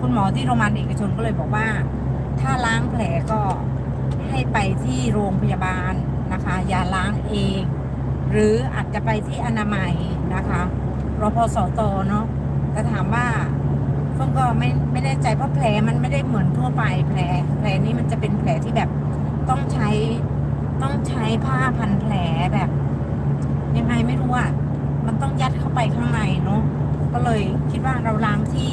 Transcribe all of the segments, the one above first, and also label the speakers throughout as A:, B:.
A: คุณหมอที่โรงพยาบาลเอกชนก็เลยบอกว่า ถ้าล้างแผลก็ให้ไปที่โรงพยาบาลนะคะ อย่าล้างเอง หรืออาจจะไปที่อนามัยนะคะรพสตเนาะแต่ถามว่าเพิ่งก็ไม่ไม่แน่ใจเพราะแผลมันไม่ได้เหมือนทั่วไปแผลแผลนี้มันจะเป็นแผลที่แบบต้องใช้ต้องใช้ผ้าพันแผลแบบยังไงไม่รู้อะมันต้องยัดเข้าไปข้างในเนาะก็เลยคิดว่าเราล้างที่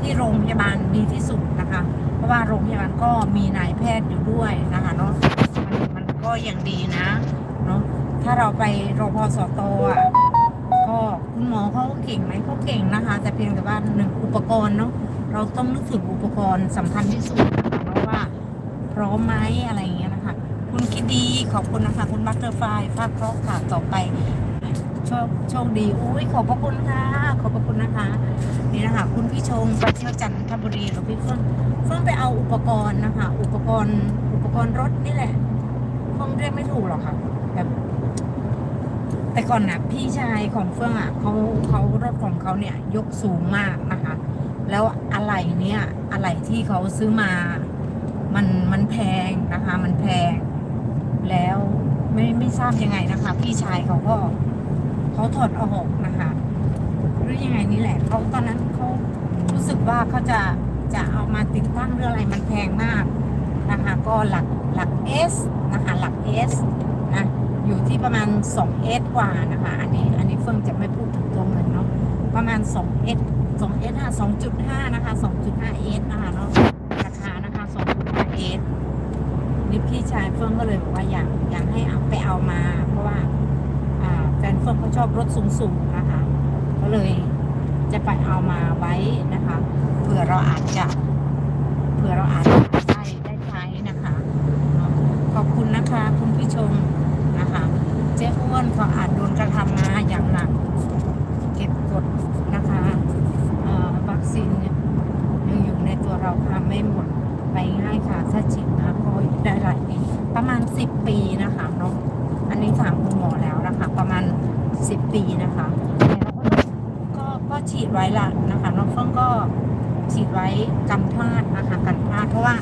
A: ที่โรงพยาบาลดีที่สุดนะคะ เพราะว่าโรงพยาบาลก็มีนายแพทย์อยู่ด้วยนะคะเนาะมันมันก็ยังดีนะเนาะถ้าเราไปโรงพสตอะก็คุณหมอเขาเก่งไหมเขาเก่งนะคะ แต่เพียงแต่ว่าหนึ่งอุปกรณ์เนาะเราต้องนึกถึงอุปกรณ์สำคัญที่สุดนะคะเพราะว่าพร้อมไหมอะไรอย่างเงี้ยนะคะ คุณคิดดีขอบคุณนะคะ คุณบัตเตอร์ไฟลายฟาดเคราะห์ค่ะต่อไปโชคโชคดีอุ้ยขอบพระคุณค่ะ ขอบพระคุณนะคะ นี่นะคะ คุณพี่ชงไปเที่ยวจันทบุรีหรือพี่เฟื่องเฟื่องไปเอาอุปกรณ์นะคะ อุปกรณ์ อุปกรณ์รถนี่แหละเฟื่องเรียกไม่ถูกหรอกค่ะแบบแต่ก่อนนะพี่ชายของเฟื่องอะเขาเขารถของเขาเนี่ยยกสูงมากนะคะ แล้วอะไรเนี่ยอะไรที่เขาซื้อมา มันมันแพงนะคะ มันแพง แล้วไม่ไม่ทราบยังไงนะคะ พี่ชายเขาก็เขาถอดออกนะคะ รือยังไงนี่แหละเขาตอนนั้นเขารู้สึกว่าเขาจะจะเอามาติดตั้งเรื่องอะไรมันแพงมากนะคะก็หลักหลัก S นะคะหลัก S นะอยู่ที่ประมาณ 2S กว่านะคะอันนี้อันนี้เฟิงจะไม่พูดถึงตัวเงินเนาะประมาณ 2S 2S ค่ะ2.5 นะคะ 2.5S นะคะเนาะราคานะคะ 2.5S นี่พี่ชายเฟิงก็เลยบอกว่าอยากอยากให้เอาไปเอามา เพราะว่าแฟนเฟิงเขาชอบรถสูงๆนะคะ เลย จะไปเอามาไว้นะคะ เผื่อเราอาจจะ เผื่อเราอาจจะได้ได้ใช้นะคะเนาะขอบคุณนะคะ คุณพี่ชมนะคะ เจ้อ้วนเขาอาจโดนกระทำมาอย่างหนักเก็บกดนะคะเอ่อวัคซีนเนี่ยยังอยู่ในตัวเราค่ะไม่หมดไปง่ายค่ะถ้าฉีดนะก็ได้หลายปีประมาณ 10 ปีนะคะเนาะอันนี้ถามคุณหมอแล้วนะคะ ประมาณ 10 ปีนะคะแต่เราก็ต้องก็ก็ ฉีดไว้ละนะคะน้องเฟื่องก็ฉีดไว้กันพลาดนะคะกันพลาดเพราะว่า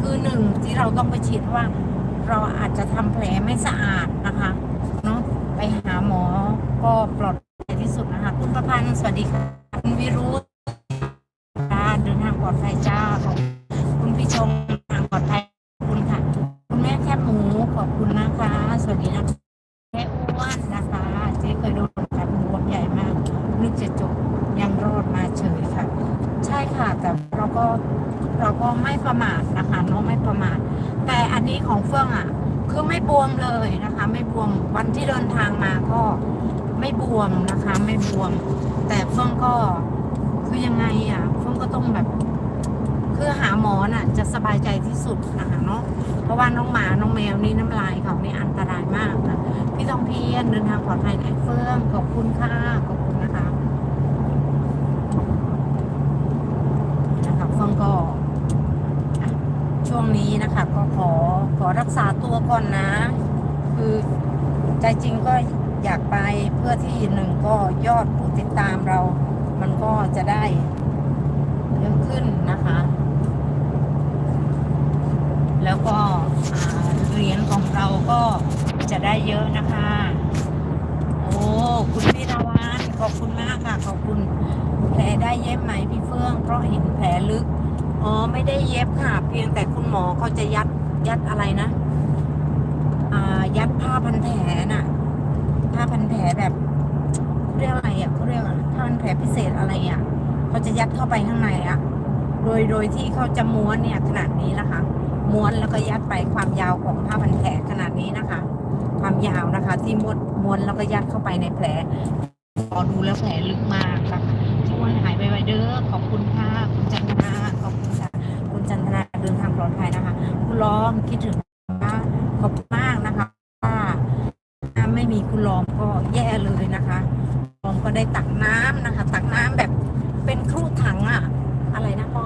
A: คือหนึ่งที่เราต้องไปฉีดเพราะว่า เราอาจจะทำแผลไม่สะอาดนะคะเนาะไปหาหมอก็ปลอดภัยที่สุดนะคะคุณประพันธ์สวัสดีค่ะคุณวิรุธค่ะเดินทางปลอดภัยจ้าขอบคุณพี่ชมเดินทางปลอดภัยคุณค่ะคุณแม่แคบหมูขอบคุณนะคะ สวัสดีนะคะแม่อ้วนนะคะ เจ๊เคยโดนกัดหมูบวมใหญ่มากนึกจะจบยังรอดมาเฉยค่ะ ใช่ค่ะ แต่ เราก็เราก็ไม่ประมาทนะคะเน้องไม่ประมาทแต่อันนี้ของเฟื่องอะ คือไม่บวมเลยนะคะ ไม่บวมวันที่เดินทางมาก็ไม่บวมนะคะ ไม่บวม แต่เฟื่องก็คือยังไงอะเฟื่องก็ต้องแบบ คือหาหมอน่ะ จะสบายใจที่สุดนะคะเนาะเพราะว่าน้องหมาน้องแมวนี่น้ำลายเขานี่อันตรายมากนะพี่ต้องเพียนเดินทางปลอดภัยไอ้เฟื่องขอบคุณค่ะขอบคุณนะคะนะคะเฟื่องก็อะช่วงนี้นะคะ ก็ขอขอ รักษาตัวก่อนนะ คือใจจริงก็อยากไปเพื่อที่หนึ่งก็ยอดผู้ติดตามเรา มันก็จะได้เยอะขึ้นนะคะ แล้วก็เหรียญของเราก็จะได้เยอะนะคะ โอ้คุณพี่นวานขอบคุณมากค่ะ ขอบคุณแผลได้เย็บไหมพี่เฟื่อง เพราะเห็นแผลลึก อ๋อไม่ได้เย็บค่ะ เพียงแต่คุณหมอเขาจะยัด ยัดอะไรนะ อ่า ยัดผ้าพันแผลน่ะ ผ้าพันแผลแบบเรียกอะไรอะเขาเรียกอะผ้าพันแผลพิเศษอะไรอะเขาจะยัดเข้าไปข้างในอะ โดยโดยที่เขาจะม้วนเนี่ยขนาดนี้นะคะ ม้วนแล้วก็ยัดไปความยาวของผ้าพันแผลขนาดนี้นะคะ ความยาวนะคะ ที่ม้วนม้วนแล้วก็ยัดเข้าไปในแผลพอดูแล้วแผลลึกมากค่ะช่วยหายไปไวๆเด้อขอบคุณค่ะ คุณจันทนาขอบคุณค่ะ คุณจันทนาเดินทางปลอดภัยนะคะ ล้อมคิดถึงค่ะขอบคุณมากนะคะว่าถ้าไม่มีคุณล้อมก็แย่เลยนะคะล้อมก็ได้ตักน้ำนะคะ ตักน้ำแบบเป็นครูถังอะอะไรนะพ่อ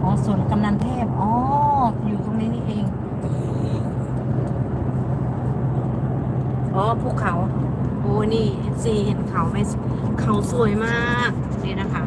A: อ๋อส่วนกำนันเทพอ๋ออยู่ตรงนี้นี่เองอ๋อภูเขาโอ้นี่เอฟซีเห็นเขาไหมเขาสวยมากนี่นะคะ